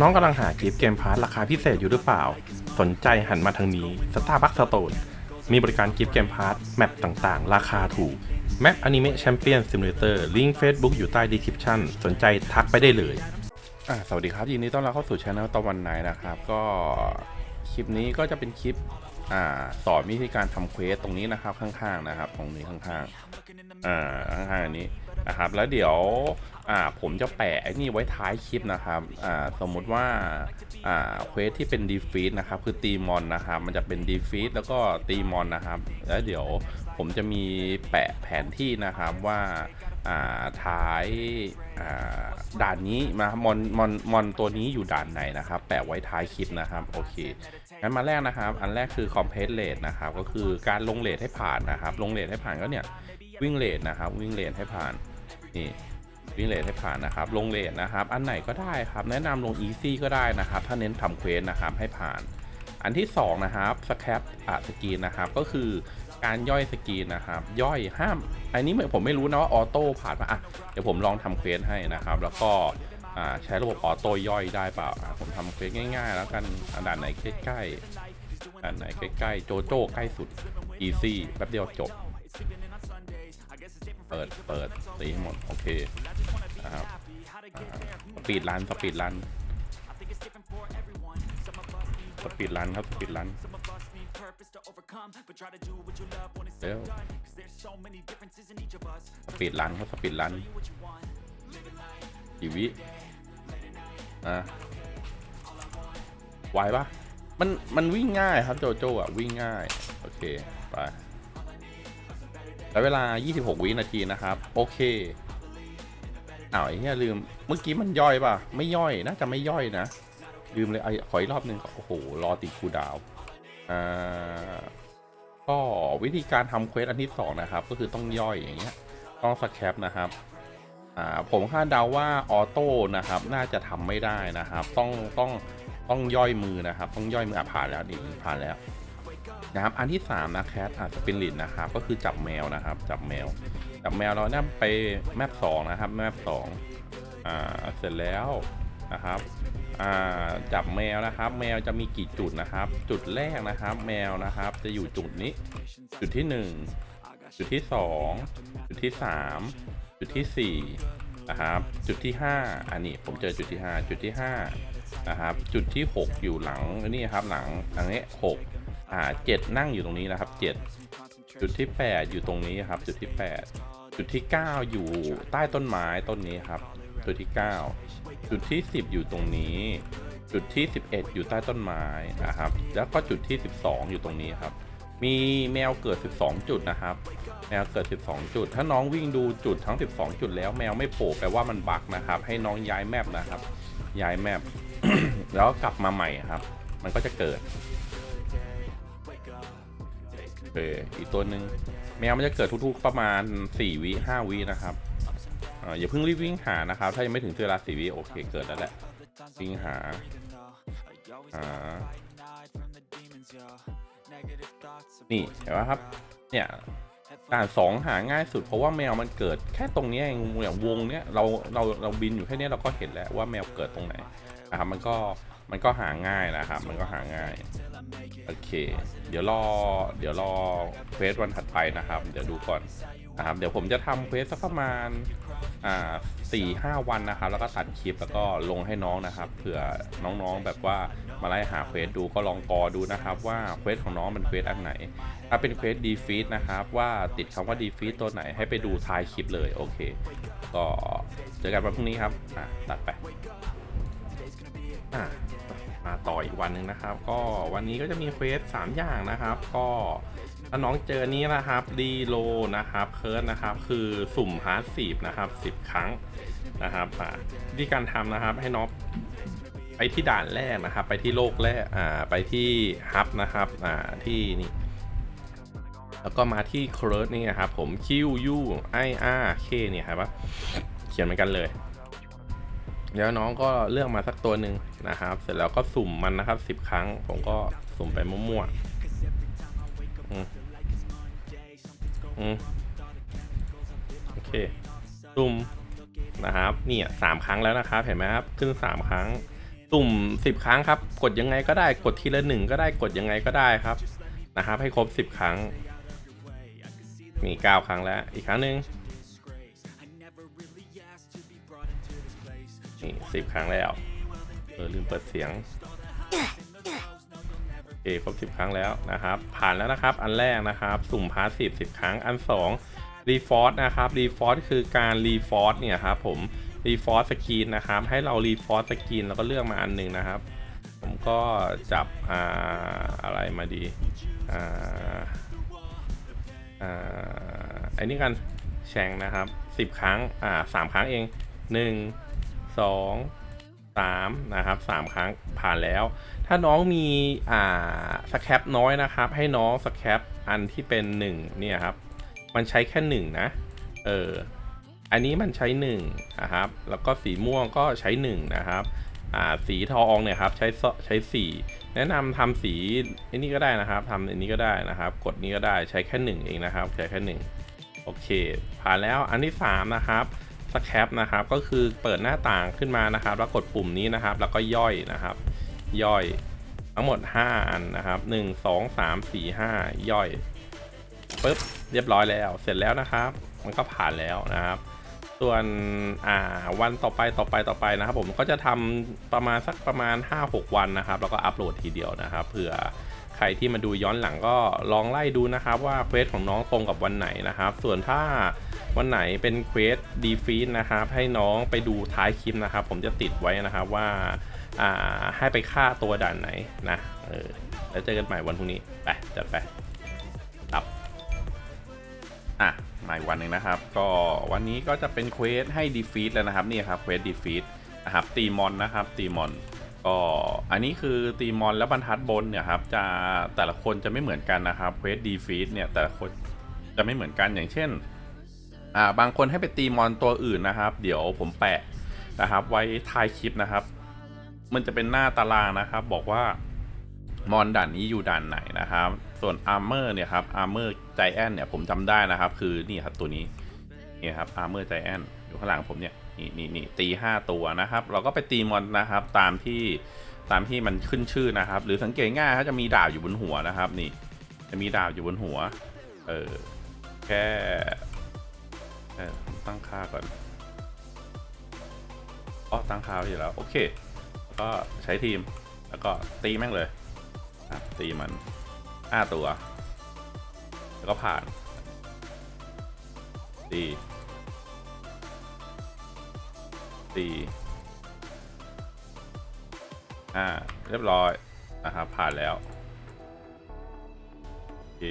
น้องๆกำลังหากิฟต์เกมพาร์ราคาพิเศษอยู่หรือเปล่า สนใจหันมาทางนี้ Starbucks Store มีบริการกิฟต์เกมพาร์ทแมปต่างๆ ราคาถูก แมปอนิเมะแชมเปี้ยนซิมูเลเตอร์ลิงก์ Facebook อยู่ใต้ดีคริปชั่นสนใจทักไปได้เลยอ่าสวัสดีครับยินดีต้อนรับเข้าสู่ช anel ตะวันไหนนะครับ ก็คลิปนี้ก็จะเป็นคลิปอ่าสอนวิธีการทำเควสตรงนี้นะครับข้างๆนะครับ ตรงนี้ข้างๆอ่าข้างๆอันนี้นะครับ แล้วเดี๋ยว อ่าผมจะแปะไอ้นี่ไว้ท้ายคลิปนะครับอ่าสมมุติว่าอ่าเควสที่เป็นดีฟีดนะครับคือตีมอนนะครับมันจะเป็นดีฟีดแล้วก็ตีมอนนะครับแล้วเดี๋ยวผมจะมีแปะแผนที่นะครับว่าอ่าท้ายอ่าด่านนี้มามอนมอนมอนตัวนี้อยู่ด่านไหนนะครับ แปะไว้ท้ายคลิปนะครับโอเคงั้นมาแรกนะครับ อันแรกคือ complete rate นะครับก็คือการลงเลทให้ผ่านนะครับ ลงเลทให้ผ่านก็เนี่ยวิ่งเลทนะครับวิ่งเลทให้ผ่านนี่ วิ่งเลทให้ผ่านนะครับ ลงเลทนะครับ อันไหนก็ได้ครับ แนะนำลง easy ก็ได้นะครับ ถ้าเน้นทำเควสนะครับให้ผ่าน อันที่สองนะครับสแคปอะสกีนนะครับ ก็คือการย่อยสกีนนะครับ ย่อยห้าม อันนี้ผมไม่รู้นะว่าออโต้ผ่านมาอะเดี๋ยวผมลองทำเควสให้นะครับ แล้วก็ใช้ระบบออโต้ย่อยได้เปล่า ผมทำเควสง่ายๆ แล้วกันอะด่านไหนใกล้ๆด่านไหนใกล้ๆ โจโจ้ใกล้สุด easy แป๊บเดียวจบ เปิด เปิด ตีให้หมด โอเค นะครับสปีดรันสปีดรันสปีดรันครับสปีดรันเร็วสปีดรันครับสปีดรันกี่วิอะไหวปะมัน มันวิ่งง่ายครับโจโจ้อะวิ่งง่าย โอเค ไป้เวลา 26 วินาทีนะครับ โอเคอ้าวไอ้เหี้ยลืม เมื่อกี้มันย่อยป่ะ ไม่ย่อยน่าจะไม่ย่อยนะ ลืมเลยไอ้ขออีกรอบหนึ่งโอ้โห รอติดคูดาวอ่าก็วิธีการทำเควสอันที่สองนะครับ ก็คือต้องย่อยอย่างเงี้ย ต้องสแคปนะครับอ่าผมคาดเดาว่าออโต้นะครับ น่าจะทำไม่ได้นะครับ ต้องต้องต้องย่อยมือนะครับ ต้องย่อยมืออะผ่านแล้วนี่ผ่านแล้ว นะครับอันที่3นะแคทอาจจะเป็นลินนะครับก็คือจับแมวนะครับ จับแมว จับแมวเราเนี่ยไปแมป2นะครับแมป2อ่าเสร็จแล้วนะครับอ่าจับแมวนะครับ แมวจะมีกี่จุดนะครับ จุดแรกนะครับ แมวนะครับ จะอยู่จุดนี้ จุดที่ 1 จุดที่ 2 จุดที่ 3 จุดที่4นะครับจุดที่ 5 อันนี้ผมเจอจุดที่ 5 จุดที่5นะครับจุดที่ 6 อยู่หลังนี่ครับหลังอันนี้6 อ่าเจ็ดนั่งอยู่ตรงนี้นะครับเจ็ดจุดที่แปดอยู่ตรงนี้ครับ จุดที่แปดจุดที่เก้าอยู่ใต้ต้นไม้ต้นนี้ครับ จุดที่เก้าจุดที่สิบอยู่ตรงนี้ จุดที่สิบเอ็ดอยู่ใต้ต้นไม้นะครับ แล้วก็จุดที่สิบสองอยู่ตรงนี้ครับ มีแมวเกิด 12 จุดนะครับ แมวเกิด 12 จุด ถ้าน้องวิ่งดูจุดทั้ง 12 จุดแล้วแมวไม่โผล่แปลว่ามันบักนะครับ ให้น้องย้ายแมปนะครับ ย้ายแมปแล้วกลับมาใหม่ครับ มันก็จะเกิด อเคอีกตัวหนึ่งแมวมันจะเกิดทุกๆประมาณ 4 วิ5วินะครับออย่าเพิ่งรีบวิ่งหานะครับ ถ้ายังไม่ถึงเวลา4วิโอเคเกิดแล้วแหละวิ่งหาหานี่เห็นไหมครับ เนี่ยด่านสองหาง่ายสุดเพราะว่าแมวมันเกิดแค่ตรงนี้เองอย่างวงเนี้ยเราเราเราบินอยู่แค่นี้เราก็เห็นแล้วว่าแมวเกิดตรงไหนนะครับมันก็ มันก็หาง่ายนะครับ มันก็หาง่าย โอเค เดี๋ยวรอ เดี๋ยวรอเควสวันถัดไปนะครับ เดี๋ยวดูก่อนนะครับ เดี๋ยวผมจะทำเควสสักประมาณ อ่าสี่ห้าวันนะครับ แล้วก็ตัดคลิปแล้วก็ลงให้น้องนะครับ เผื่อน้องๆแบบว่ามาไล่หาเควสดูก็ลองกอดูนะครับ ว่าเควสของน้องมันเควสอันไหน ถ้าเป็นเควสดีฟีดนะครับ ว่าติดคำว่าดีฟีดตัวไหนให้ไปดูท้ายคลิปเลยโอเค ก็เจอกันวันพรุ่งนี้ครับอะตัดไปอะมา ต่ออีกวันหนึ่งนะครับ ก็วันนี้ก็จะมีเควส3อย่างนะครับ ก็ถ้าน้องเจอนี้นะครับรีโลนะครับเคิร์ดนะครับ คือสุ่มฮาร์ดสีบนะครับ10ครั้งนะครับอ่าวิธีการทำนะครับให้น้องไปที่ด่านแรกนะครับ ไปที่โลกแรกอ่าไปที่ฮับนะครับอ่าที่นี่แล้วก็มาที่เคิร์ดนี่ครับผม Q U I R K เนี่ยครับว่าเขียนเหมือนกันเลย แล้วน้องก็เลือกมาสักตัวหนึ่งนะครับ เสร็จแล้วก็สุ่มมันนะครับสิบครั้ง ผมก็สุ่มไปมั่วๆอืมอืมโอเค สุ่มนะครับ เนี่ยสามครั้งแล้วนะครับ เห็นไหมครับ ขึ้นสามครั้ง สุ่มสิบครั้งครับ กดยังไงก็ได้ กดทีละหนึ่งก็ได้ กดยังไงก็ได้ครับ นะครับ ให้ครบสิบครั้ง มีเก้าครั้งแล้ว อีกครั้งหนึ่ง นี่สิบครั้งแล้วเออลืมเปิดเสียงโอเคครบสิบครั้งแล้วนะครับ ผ่านแล้วนะครับ อันแรกนะครับ สุ่มพาสซีฟสิบครั้งอันสองรีฟอร์สนะครับรีฟอร์สคือการรีฟอร์สเนี่ยครับผมรีฟอร์สสกรีนนะครับ ให้เรารีฟอร์สสกรีนแล้วก็เลือกมาอันหนึ่งนะครับ ผมก็จับอ่าอะไรมาดีอ่าอ่าไอ้นี่กันแชงนะครับสิบครั้งอ่าสามครั้งเองห นึ่งสองสามนะครับสามครั้งผ่านแล้ว ถ้าน้องมีอ่าสแคปน้อยนะครับ ให้น้องสแคปอันที่เป็นหนึ่งเนี่ยครับ มันใช้แค่หนึ่งนะ เออ อันนี้มันใช้หนึ่งนะครับ แล้วก็สีม่วงก็ใช้หนึ่งนะครับอ่าสีทองเนี่ยครับใช้ใช้สี่แนะนำทำสีอันนี้ก็ได้นะครับทำอันนี้ก็ได้นะครับ กดนี้ก็ได้ใช้แค่หนึ่งเองนะครับใช้แค่หนึ่งโอเค ผ่านแล้วอันที่สามนะครับ สแคปนะครับก็คือเปิดหน้าต่างขึ้นมานะครับ แล้วกดปุ่มนี้นะครับ แล้วก็ย่อยนะครับ ย่อยทั้งหมด 5 อันนะครับ 1 2 3 4 5 ย่อยปุ๊บเรียบร้อยแล้ว เสร็จแล้วนะครับ มันก็ผ่านแล้วนะครับ ส่วนอ่าวันต่อไปต่อไปต่อไปนะครับ ผมก็จะทำประมาณสักประมาณ 5-6 วันนะครับ แล้วก็อัปโหลดทีเดียวนะครับเผื่อใครที่มาดูย้อนหลังก็ลองไล่ดูนะครับ ว่าเควสของน้องตรงกับวันไหนนะครับ ส่วนถ้า วันไหนเป็นเควสดีฟีดนะครับ ให้น้องไปดูท้ายคลิปนะครับ ผมจะติดไว้นะครับว่าอ่าให้ไปฆ่าตัวด่านไหนนะเออแล้วเจอกันใหม่วันพรุ่งนี้ ไปจัดไปครับอะมาอีกวันหนึ่งนะครับ ก็วันนี้ก็จะเป็นเควสให้ดีฟีดแล้วนะครับนี่ครับเควสดีฟีดนะครับตีมอนนะครับตีมอนก็อันนี้คือตีมอนแล้วบรรทัดบนเนี่ยครับจะแต่ละคนจะไม่เหมือนกันนะครับเควสดีฟีดเนี่ยแต่ละคนจะไม่เหมือนกันอย่างเช่น อ่าบางคนให้ไปตีมอนตัวอื่นนะครับ เดี๋ยวผมแปะนะครับ ไว้ท้ายคลิปนะครับ มันจะเป็นหน้าตารางนะครับ บอกว่ามอนด่านนี้อยู่ด่านไหนนะครับ ส่วนอาร์เมอร์เนี่ยครับอาร์เมอร์ใจแอนเนี่ยผมจำได้นะครับ คือนี่ครับตัวนี้นี่ครับอาร์เมอร์ใจแอนอยู่ข้างหลังผมเนี่ยนี่นี่นี่ตีห้าตัวนะครับ เราก็ไปตีมอนนะครับ ตามที่ตามที่มันขึ้นชื่อนะครับ หรือสังเกตง่ายเขาจะมีดาบอยู่บนหัวนะครับ นี่ จะมีดาบอยู่บนหัว เออแค่ เออตั้งค่าก่อนอ๋อตั้งค่าไว้อยู่แล้ว โอเค แล้วก็ใช้ทีม แล้วก็ตีแม่งเลยตีมันห้าตัว แล้วก็ผ่าน ตีตีอ่า เรียบร้อยนะครับผ่านแล้วโอเค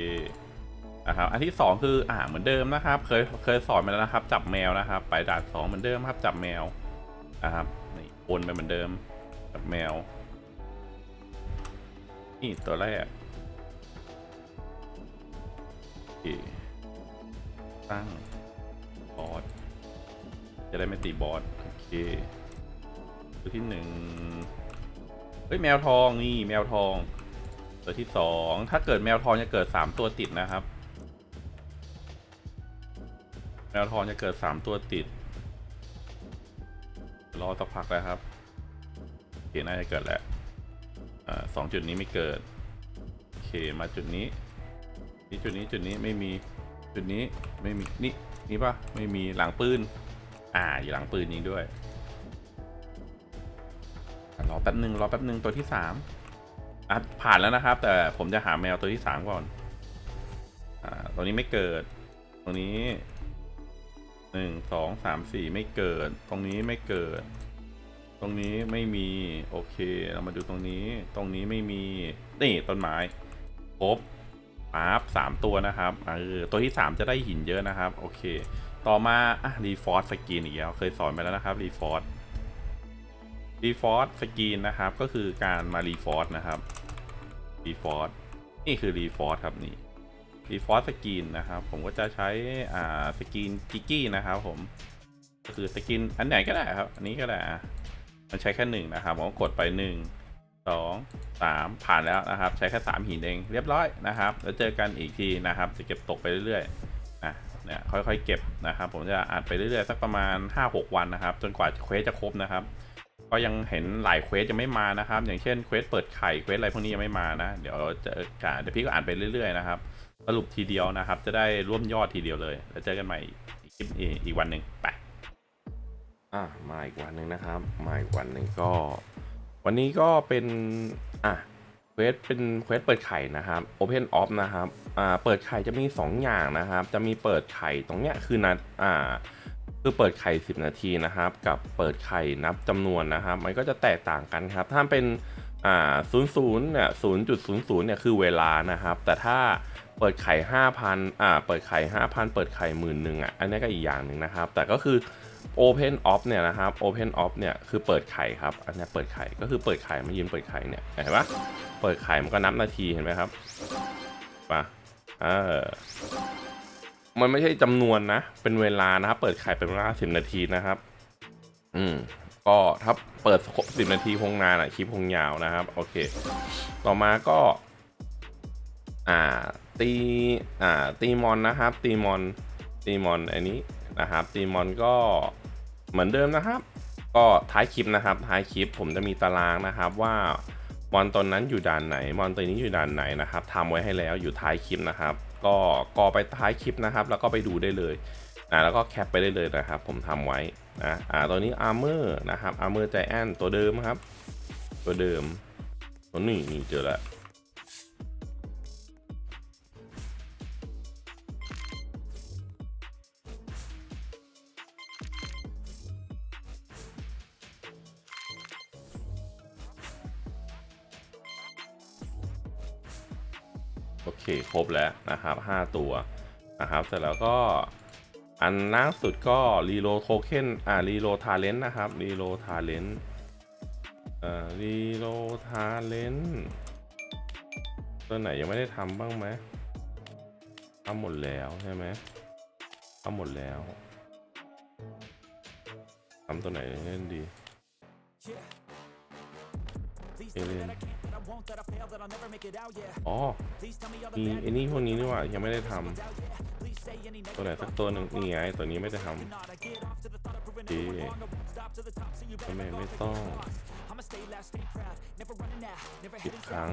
นะครับอันที่สองคืออ่าเหมือนเดิมนะครับ เคยเคยสอนมาแล้วนะครับ จับแมวนะครับ ไปด่านสองเหมือนเดิมครับ จับแมวนะครับนี่วนไปเหมือนเดิม จับแมว นี่ตัวแรกโอเคตั้งบอสจะได้ไม่ตีบอสโอเคตัวที่หนึ่งเฮ้ยแมวทองนี่แมวทอง ตัวที่สองถ้าเกิดแมวทองจะเกิดสามตัวติดนะครับ แมวทองจะเกิดสามตัวติด รอสักพักแล้วครับโอเคน่าจะเกิดแล้วอสองจุดนี้ไม่เกิด โอเคมาจุดนี้ นี่จุดนี้จุดนี้ไม่มีจุดนี้ไม่มีนี่นี่ปะไม่มีหลังปืน อ่าอยู่หลังปืนยิงด้วยรอแป๊บหนึ่งรอแป๊บหนึ่งตัวที่สามอะผ่านแล้วนะครับ แต่ผมจะหาแมวตัวที่สามก่อน อ่าตัวนี้ไม่เกิด ตรงนี้ หนึ่งสองสามสี่ไม่เกิด ตรงนี้ไม่เกิด ตรงนี้ไม่มี โอเค เรามาดูตรงนี้ ตรงนี้ไม่มี นี่ต้นไม้ครบปั๊บสามตัวนะครับเออตัวที่สามจะได้หินเยอะนะครับ โอเค ต่อมาอะรีฟอร์สสกินอีกแล้วเคยสอนไปแล้วนะครับรีฟอร์สรีฟอร์สสกินนะครับ ก็คือการมารีฟอร์สนะครับรีฟอร์สนี่คือรีฟอร์สครับนี่ รีฟอร์สสกินนะครับ ผมก็จะใช้อ่าสกินกิกกี้นะครับผมก็คือสกินอันไหนก็ได้ครับ อันนี้ก็ได้มันใช้แค่หนึ่งนะครับ ผมกดไปหนึ่งสองสามผ่านแล้วนะครับ ใช้แค่สามหินเองเรียบร้อยนะครับ แล้วเจอกันอีกทีนะครับ จะเก็บตกไปเรื่อยๆนะเนี่ยค่อยๆเก็บนะครับ ผมจะอัดไปเรื่อยๆสักประมาณ 5-6 วันนะครับ จนกว่าเควสจะครบนะครับ ก็ยังเห็นหลายเควสยังไม่มานะครับ อย่างเช่นเควสเปิดไข่เควสอะไรพวกนี้ยังไม่มานะ เดี๋ยวจะอ่าเดี๋ยวพี่ก็อ่านไปเรื่อยๆนะครับ สรุปทีเดียวนะครับ จะได้ร่วมยอดทีเดียวเลย แล้วเจอกันใหม่อีกคลิปอีกวันหนึ่งไปอะมาอีกวันหนึ่งนะครับ มาอีกวันหนึ่งก็ วันนี้ก็เป็นอะเควสเป็นเควสเปิดไข่นะครับ Open Off นะครับอ่าเปิดไข่จะมี 2 อย่างนะครับ จะมีเปิดไข่ตรงเนี้ยคือนัดอ่าคือเปิดไข่ 10 นาทีนะครับ กับเปิดไข่นับจำนวนนะครับ มันก็จะแตกต่างกันครับ ถ้าเป็นอ่า00เนี่ย0.00เนี่ยคือเวลานะครับ แต่ถ้า เปิดไข่5,000อ่า เปิดไข่5,000เปิดไข่หมื่นหนึ่งอะ อันนี้ก็อีกอย่างหนึ่งนะครับ แต่ก็คือ Open Off เนี่ยนะครับ Open Off เนี่ยคือเปิดไข่ครับ อันนี้เปิดไข่ ก็คือเปิดไข่มายืนเปิดไข่เนี่ย เห็นปะเปิดไข่มันก็นับนาทีเห็นไหมครับปะเออมันไม่ใช่จำนวนนะ เป็นเวลานะครับ เปิดไข่เป็นเวลาสิบนาทีนะครับ อืม ก็ถ้าเปิดสิบนาทีคงนานอะคลิปคงยาวนะครับ โอเค ต่อมาก็ อ่า ตีอ่าตีมอนนะครับ ตีมอนตีมอนอันนี้นะครับ ตีมอนก็เหมือนเดิมนะครับ ก็ท้ายคลิปนะครับ ท้ายคลิปผมจะมีตารางนะครับว่ามอนตนนั้นอยู่ด่านไหนมอนตัวนี้อยู่ด่านไหนนะครับทำไว้ให้แล้วอยู่ท้ายคลิปนะครับ ก็กอไปท้ายคลิปนะครับ แล้วก็ไปดูได้เลยอ่าแล้วก็แคปไปได้เลยนะครับ ผมทำไว้นะอ่าตัวนี้อาร์เมอร์นะครับอาร์เมอร์ใจแอนตัวเดิมครับ ตัวเดิมตัวนี้นี่เจอแล้ว แล้วนะครับ 5 ตัวนะครับ เสร็จแล้วก็อันล่าสุดก็รีโลโทเค็นอ่ารีโลทาเลนนะครับรีโลทาเลนเอ่อรีโลทาเลนตัวไหนยังไม่ได้ทำบ้างไหมทำหมดแล้วใช่ไหมทำหมดแล้วทำตัวไหนเล่นดีเอเลน อ๋อ มีไอ้นี่พวกนี้นี่หว่ายังไม่ได้ทำตัวไหนสักตัวหนึ่งนี่ไงตัวนี้ไม่ได้ทำดีทำไมไม่ต้องสิบครั้ง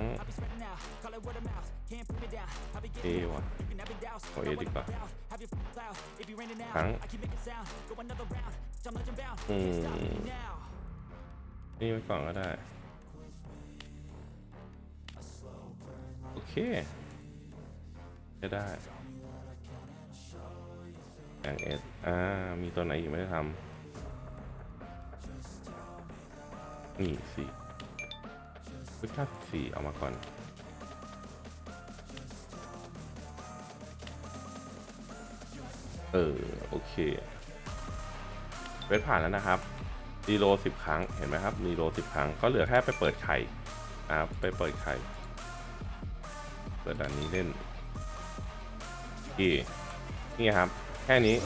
เอว่ะขอเอดีกว่าครั้งอืมนี่ไว้ก่อนก็ได้ เคจะได้อย่างเอสอ่า มีตัวไหนอีกไม่ได้ทำนี่สี่วิคัสสี่เอามาก่อนเออ โอเคเวทผ่านแล้วนะครับรีโลสิบครั้งเห็นไหมครับรีโลสิบครั้งก็เหลือแค่ไปเปิดไข่นะครับไปเปิดไข่ เปิดด่านนี้เล่นนี่นี่ครับ แค่นี้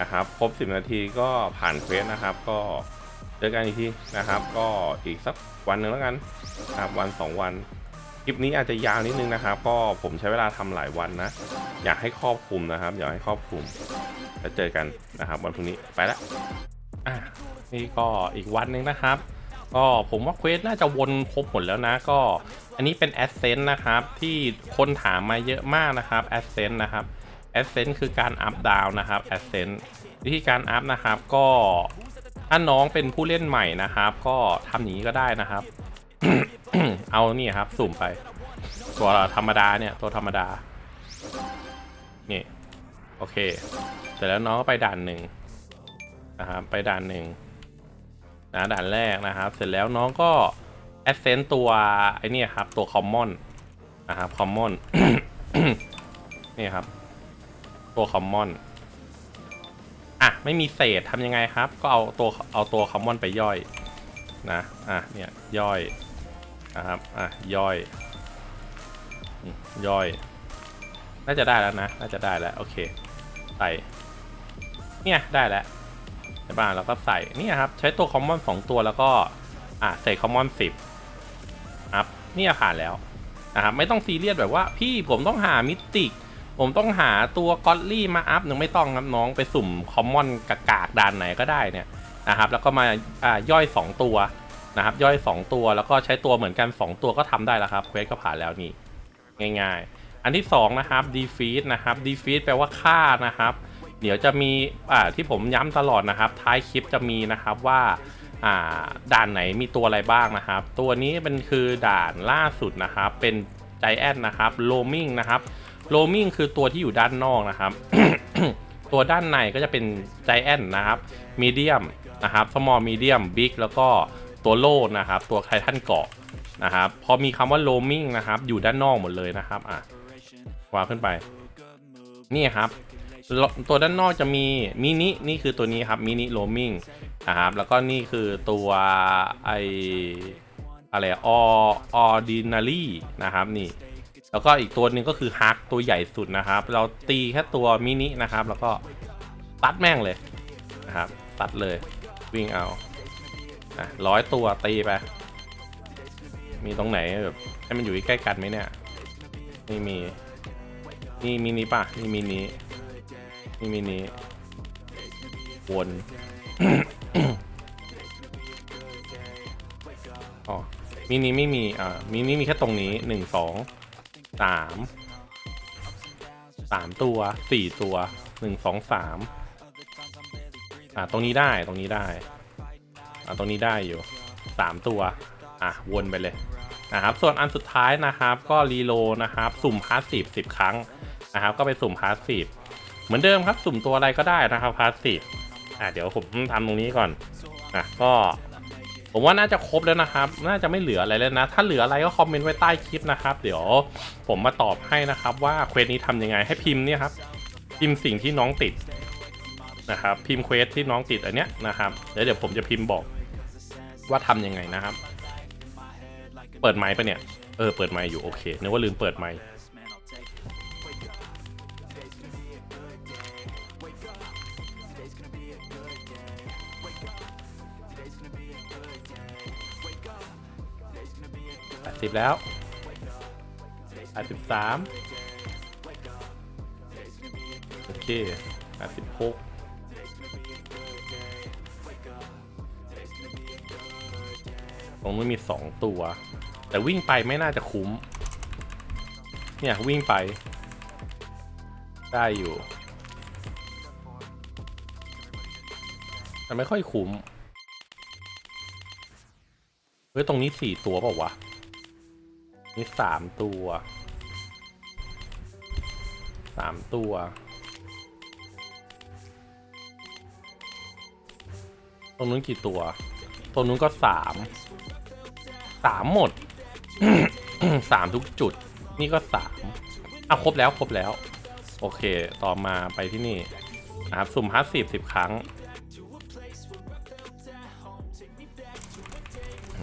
นะครับครบ 10 นาทีก็ผ่านเควสนะครับ ก็เจอกันอีกทีนะครับ ก็อีกสักวันหนึ่งแล้วกันนะครับวัน 2 วันคลิปนี้อาจจะยาวนิดนึงนะครับ ก็ผมใช้เวลาทำหลายวันนะ อยากให้ครอบคลุมนะครับ อยากให้ครอบคลุมแล้วเจอกันนะครับ วันพรุ่งนี้ไปละอะนี่ก็อีกวันนึงนะครับ ก็ผมว่าเควสน่าจะวนครบหมดแล้วนะก็ อันนี้เป็น a อ c e n t นะครับ ที่คนถามมาเยอะมากนะครับ a อ c e n t นะครับ a อ c e n t คือการอัพดาวนะครับ a อ c e n t วิธีการอัพนะครับก็ถ้าน้องเป็นผู้เล่นใหม่นะครับ ก็ทำอย่างนี้ก็ได้นะครับ เอานี่ครับสุ่มไป ตัวธรรมดาเนี่ยตัวธรรมดา นี่ โอเค เสร็จแล้วน้องก็ไปด่านหนึ่งนะครับไปด่านหนึ่ง นะด่านแรกนะครับ เสร็จแล้วน้องก็แอดเซนตัวไอ้นี่ครับ ตัวคอมมอนนะครับคอมมอนนี่ครับ ตัวคอมมอนอะไม่มีเศษทำยังไงครับ ก็เอาตัวเอาตัวคอมมอนไปย่อยนะอะเนี่ยย่อยนะครับอะย่อยย่อย น่าจะได้แล้วนะ น่าจะได้แล้ว โอเค ใส่ เนี่ย ได้แล้ว ใช่ป่ะเราก็ใส่นี่ครับ ใช้ตัวคอมมอนสองตัวแล้วก็อะใส่คอมมอนสิบครับนี่ผ่านแล้วนะครับไม่ต้องซีเรียสแบบว่าพี่ผมต้องหามิติกผมต้องหาตัวกอตลี่มาอัพหนึ่งไม่ต้องครับน้องไปสุ่มคอมมอนกากๆด่านไหนก็ได้เนี่ยนะครับ แล้วก็มาอ่าย่อย 2 ตัวนะครับ ย่อย 2 ตัวแล้วก็ใช้ตัวเหมือนกัน 2 ตัวก็ทำได้แล้วครับเควสก็ผ่านแล้วนี่ง่าย ๆ อันที่ 2 นะครับ defeat นะครับ defeat แปลว่าฆ่านะครับ เดี๋ยวจะมีอ่าที่ผมย้ำตลอดนะครับ ท้ายคลิปจะมีนะครับว่าอ่าด่านไหนมีตัวอะไรบ้างนะครับ ตัวนี้เป็นคือด่านล่าสุดนะครับ เป็นใจแอนนะครับ roaming นะครับ roaming คือตัวที่อยู่ด้านนอกนะครับ ตัวด้านในก็จะเป็นใจแอนนะครับ medium นะครับ small medium big แล้วก็ตัวโลนะครับ ตัวไททันเกาะนะครับ พอมีคำว่า roaming นะครับ อยู่ด้านนอกหมดเลยนะครับอะวางขึ้นไป นี่ครับ ตัวด้านนอกจะมีมินินี่คือตัวนี้ครับมินิโรมิงนะครับ แล้วก็นี่คือตัวไออะไรอออดินารีนะครับนี่ แล้วก็อีกตัวหนึ่งก็คือฮักตัวใหญ่สุดนะครับ เราตีแค่ตัวมินินะครับ แล้วก็ตัดแม่งเลยนะครับ ตัดเลยวิ่งเอาอะร้อยตัวตีไป มีตรงไหนแบบให้มันอยู่ใกล้กันไหมเนี่ยไม่มี นี่มินิป่ะ นี่มินิ นี่มินิวนอ๋อมินิไม่มีอ่ามินิมีแค่ตรงนี้หนึ่งสองสามสามตัวสี่ตัวหนึ่งสองสามอ่าตรงนี้ได้ตรงนี้ได้อ่าตรงนี้ได้อยู่สามตัว อะวนไปเลยนะครับส่วนอันสุดท้ายนะครับก็รีโลนะครับ สุ่มพาสซีฟสิบครั้งนะครับ ก็ไปสุ่มพาสซีฟเห มือนเดิมครับสุ่มตัวอะไรก็ได้นะครับพาสซีฟอะเดี๋ยวผมทำตรงนี้ก่อนอะก็ ผมว่าน่าจะครบแล้วนะครับ น่าจะไม่เหลืออะไรแล้วนะ ถ้าเหลืออะไรก็คอมเมนต์ไว้ใต้คลิปนะครับ เดี๋ยวผมมาตอบให้นะครับว่าเควสนี้ทำยังไงให้พิมพ์เนี่ยครับ พิมพ์สิ่งที่น้องติดนะครับ พิมพ์เควสที่น้องติดอันเนี้ยนะครับเดี๋ยวเดี๋ยวผมจะพิมพ์บอกว่าทำยังไงนะครับ เปิดไมค์ปะเนี่ย เออ เปิดไมค์อยู่โอเคนึกว่าลืมเปิดไม้ สิบแล้วแปดสิบสามโอเคแปดสิบหกตรงนู้นมีสองตัว แต่วิ่งไปไม่น่าจะคุ้ม เนี่ยวิ่งไป ได้อยู่ แต่ไม่ค่อยคุ้ม เฮ้ย ตรงนี้สี่ตัวเปล่าวะ นี่สามตัวสามตัว ตรงนู้นกี่ตัว ตรงนู้นก็สามสามหมดสามทุกจุด นี่ก็สามอะครบแล้วครบแล้ว โอเค ต่อมาไปที่นี่นะครับ สุ่มห้าสิบสิบครั้ง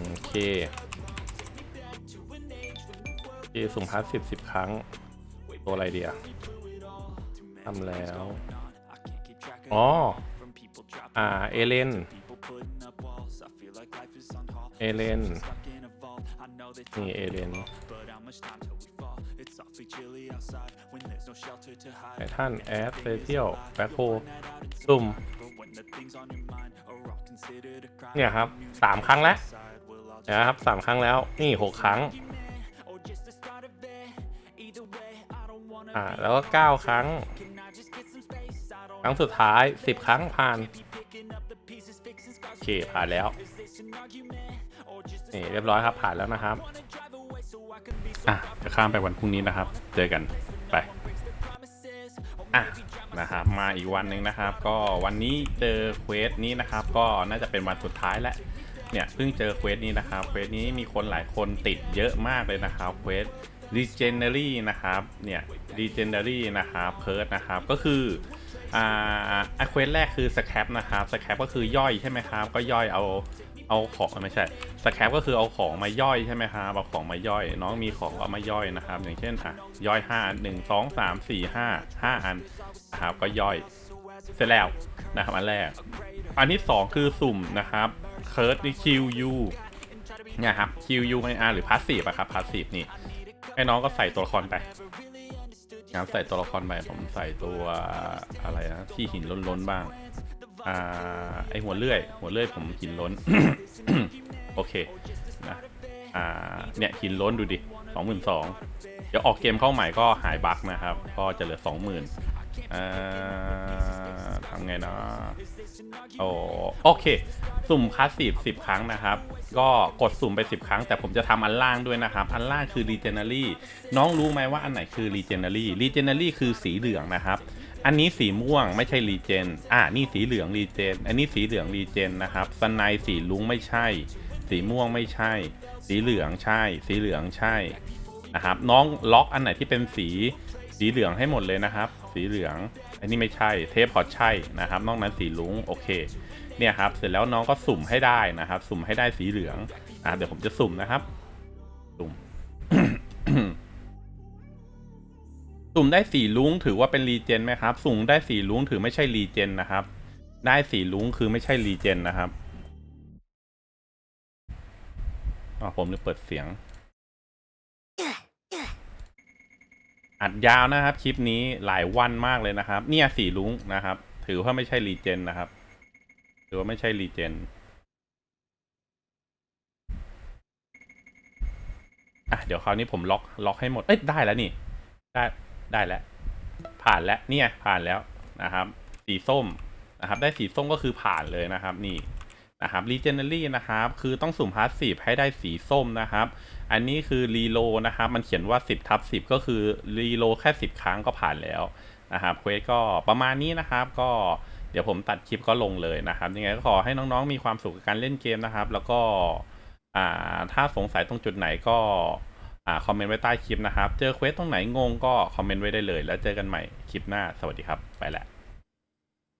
โอเค โอเคสุ่มพาสสิบสิบครั้ง ตัวอะไรเดียทำแล้ว อ๋อ อ่า เอเลน เอเลน นี่ เอเลนไททันแอดเฟเทียลแบ็คโฮสุ่มเนี่ยครับสามครั้งแล้วนะครับสามครั้งแล้ว นี่หกครั้ง อ่าแล้วก็เก้าครั้ง ครั้งสุดท้ายสิบครั้งผ่าน โอเค ผ่านแล้ว นี่เรียบร้อยครับผ่านแล้วนะครับ อะ จะข้ามไปวันพรุ่งนี้นะครับ เจอกันไป อะนะครับมาอีกวันหนึ่งนะครับ ก็วันนี้เจอเควสนี้นะครับ ก็น่าจะเป็นวันสุดท้ายแล้วเนี่ยเพิ่งเจอเควสนี้นะครับเควสนี้มีคนหลายคนติดเยอะมากเลยนะครับเควส Legendary นะครับ เนี่ย Legendary นะครับเพิร์ดนะครับ ก็คืออ่าอะเควสแรกคือสแคปนะครับสแคปก็คือย่อยใช่ไหมครับ ก็ย่อยเอาเอาของไม่ใช่สแคปก็คือเอาของมาย่อยใช่ไหมครับเอาของมาย่อย น้องมีของเอามาย่อยนะครับ อย่างเช่นอะย่อย5อันหนึ่งสองสามสี่ห้าห้าอันนะครับก็ย่อยเสร็จแล้วนะครับอันแรก อันที่สองคือสุ่มนะครับเคิร์ดนี่ QU เนี่ยครับ QU ไออาร์หรือพาสซีฟอะครับพาสซีฟนี่ ให้น้องก็ใส่ตัวละครไปงั้นใส่ตัวละครไปผมใส่ตัวอะไรนะที่หินล้นๆบ้าง อ่าไอหัวเลื่อย หัวเลื่อยผมหินล้น โอเคนะอ่าเนี่ยหินล้นดูดิสองหมื่นสองเดี๋ยวออกเกมเข้าใหม่ก็หายบั๊กนะครับ ก็จะเหลือสองหมื่นอ่า ทำไงนะโอ้โอเค สุ่มคลาสสิบสิบครั้งนะครับ ก็กดสุ่มไป 10 ครั้ง แต่ผมจะทำอันล่างด้วยนะครับ อันล่างคือ Regenerary น้องรู้ไหมว่าอันไหนคือ Regenerary Regenerary คือสีเหลืองนะครับ อันนี้สีม่วงไม่ใช่ Regen อ่า นี่สีเหลือง Regen อันนี้สีเหลือง Regen นะครับสไนสีลุงไม่ใช่ สีม่วงไม่ใช่ สีเหลืองใช่ สีเหลืองใช่ นะครับ น้องล็อกอันไหนที่เป็นสี สีเหลืองให้หมดเลยนะครับ สีเหลือง อันนี้ไม่ใช่เทปพอใช่นะครับนอกนั้นสีลุงโอเคเนี่ยครับเสร็จแล้วน้องก็สุ่มให้ได้นะครับ สุ่มให้ได้สีเหลืองอะเดี๋ยวผมจะสุ่มนะครับ สุ่มสุ่มได้สีลุงถือว่าเป็นรีเจนไหมครับ สุ่มได้สีลุงถือไม่ใช่รีเจนนะครับ ได้สีลุงคือไม่ใช่รีเจนนะครับอะผมจะเปิดเสียง อัดยาวนะครับ คลิปนี้หลายวันมากเลยนะครับ เนี่ยสีลุงนะครับ ถือว่าไม่ใช่รีเจนนะครับ ถือว่าไม่ใช่รีเจนอะเดี๋ยวคราวนี้ผมล็อกล็อกให้หมด เอ้ยได้แล้วนี่ ได้ได้แล้ว ผ่านแล้วเนี่ยผ่านแล้วนะครับ สีส้มนะครับ ได้สีส้มก็คือผ่านเลยนะครับ นี่ นะครับรีเจนเนอรี่นะครับ คือต้องสุ่มพาสซีฟให้ได้สีส้มนะครับ อันนี้คือรีโลนะครับ มันเขียนว่า 10ทับ10 ก็คือรีโลแค่ 10 ครั้งก็ผ่านแล้วนะครับเควสก็ประมาณนี้นะครับ ก็เดี๋ยวผมตัดคลิปก็ลงเลยนะครับ ยังไงก็ขอให้น้องๆมีความสุขกับการเล่นเกมนะครับ แล้วก็อ่าถ้าสงสัยตรงจุดไหนก็อ่าคอมเมนต์ไว้ใต้คลิปนะครับ เจอเควสตรงไหนงงก็คอมเมนต์ไว้ได้เลย แล้วเจอกันใหม่คลิปหน้า สวัสดีครับ ไปแล้ว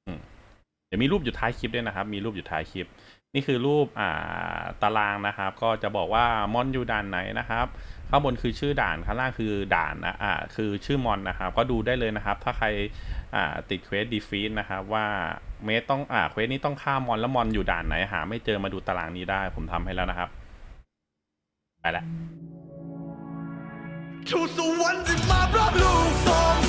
อืมเดี๋ยวมีรูปอยู่ท้ายคลิปด้วยนะครับ มีรูปอยู่ท้ายคลิป นี่คือรูปอ่าตารางนะครับ ก็จะบอกว่ามอนอยู่ด่านไหนนะครับ ข้างบนคือชื่อด่านข้างล่างคือด่านนะอ่าคือชื่อมอนนะครับ ก็ดูได้เลยนะครับ ถ้าใครอ่าติดเควสดีฟีดนะครับว่าเมสต้องอ่าเควสนี้ต้องฆ่ามอนแล้วมอนอยู่ด่านไหนหา ไม่เจอมาดูตารางนี้ได้ ผมทำให้แล้วนะครับ ไปละทูสวรรค์ที่มารับลูกฝน